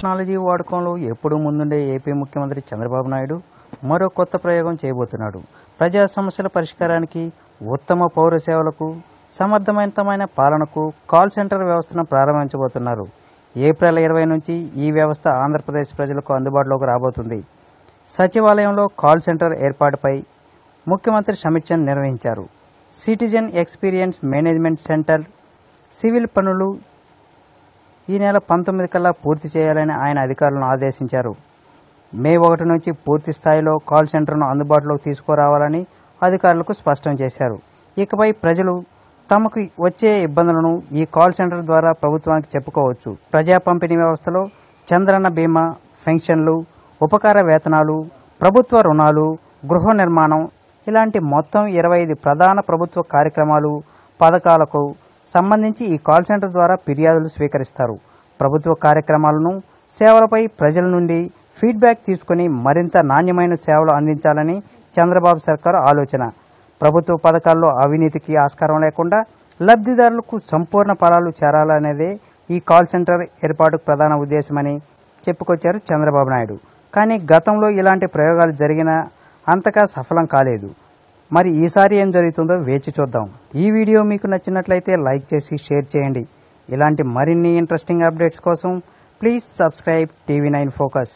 Technology వాడకంలో ఎప్పుడూ ముందుండే ఏపీ ముఖ్యమంత్రి చంద్రబాబు నాయుడు మరో కొత్త ప్రయోగం చేయబోతున్నాడు. ప్రజా సమస్యల పరిష్కారానికి ఉత్తమ పౌర సేవలకు సమర్థవంతమైన పాలనకు కాల్ సెంటర్ వ్యవస్థను ప్రారంభించబోతున్నారు. ఏప్రిల్ ఇరవై నుంచి ఈ వ్యవస్థ ఆంధ్రప్రదేశ్ ప్రజలకు అందుబాటులోకి రాబోతుంది. సచివాలయంలో కాల్ సెంటర్ ఏర్పాటుపై ముఖ్యమంత్రి సమీక్షను నిర్వహించారు. Citizen experience management centre civil పనులు ఈ నెల పంతొమ్మిది కల్లా పూర్తి చేయాలని ఆయన అధికారులను ఆదేశించారు. మే ఒకటి నుంచి పూర్తి స్థాయిలో కాల్ సెంటర్ను అందుబాటులోకి తీసుకురావాలని అధికారులకు స్పష్టం చేశారు. ఇకపై ప్రజలు తమకు వచ్చే ఇబ్బందులను ఈ కాల్ సెంటర్ ద్వారా ప్రభుత్వానికి చెప్పుకోవచ్చు. ప్రజా పంపిణీ వ్యవస్థలో చంద్రన్న బీమా పెన్షన్లు ఉపకార వేతనాలు ప్రభుత్వ రుణాలు గృహ నిర్మాణం ఇలాంటి మొత్తం ఇరవై ఐదు ప్రధాన ప్రభుత్వ కార్యక్రమాలు పథకాలకు సంబంధించి ఈ కాల్ సెంటర్ ద్వారా ఫిర్యాదులు స్వీకరిస్తారు. ప్రభుత్వ కార్యక్రమాలను సేవలపై ప్రజల నుండి ఫీడ్బ్యాక్ తీసుకుని మరింత నాణ్యమైన సేవలు అందించాలని చంద్రబాబు సర్కారు ఆలోచన. ప్రభుత్వ పథకాల్లో అవినీతికి ఆస్కారం లేకుండా లబ్ధిదారులకు సంపూర్ణ ఫలాలు చేరాలనేదే ఈ కాల్ సెంటర్ ఏర్పాటుకు ప్రధాన ఉద్దేశమని చెప్పుకొచ్చారు చంద్రబాబు నాయుడు. కానీ గతంలో ఇలాంటి ప్రయోగాలు జరిగినా అంతగా సఫలం కాలేదు. మరి ఈసారి ఏం జరుగుతుందో వేచి చూద్దాం. ఈ వీడియో మీకు నచ్చినట్లయితే లైక్ చేసి షేర్ చేయండి. ఇలాంటి మరిన్ని ఇంట్రెస్టింగ్ అప్డేట్స్ కోసం please subscribe TV nine focus.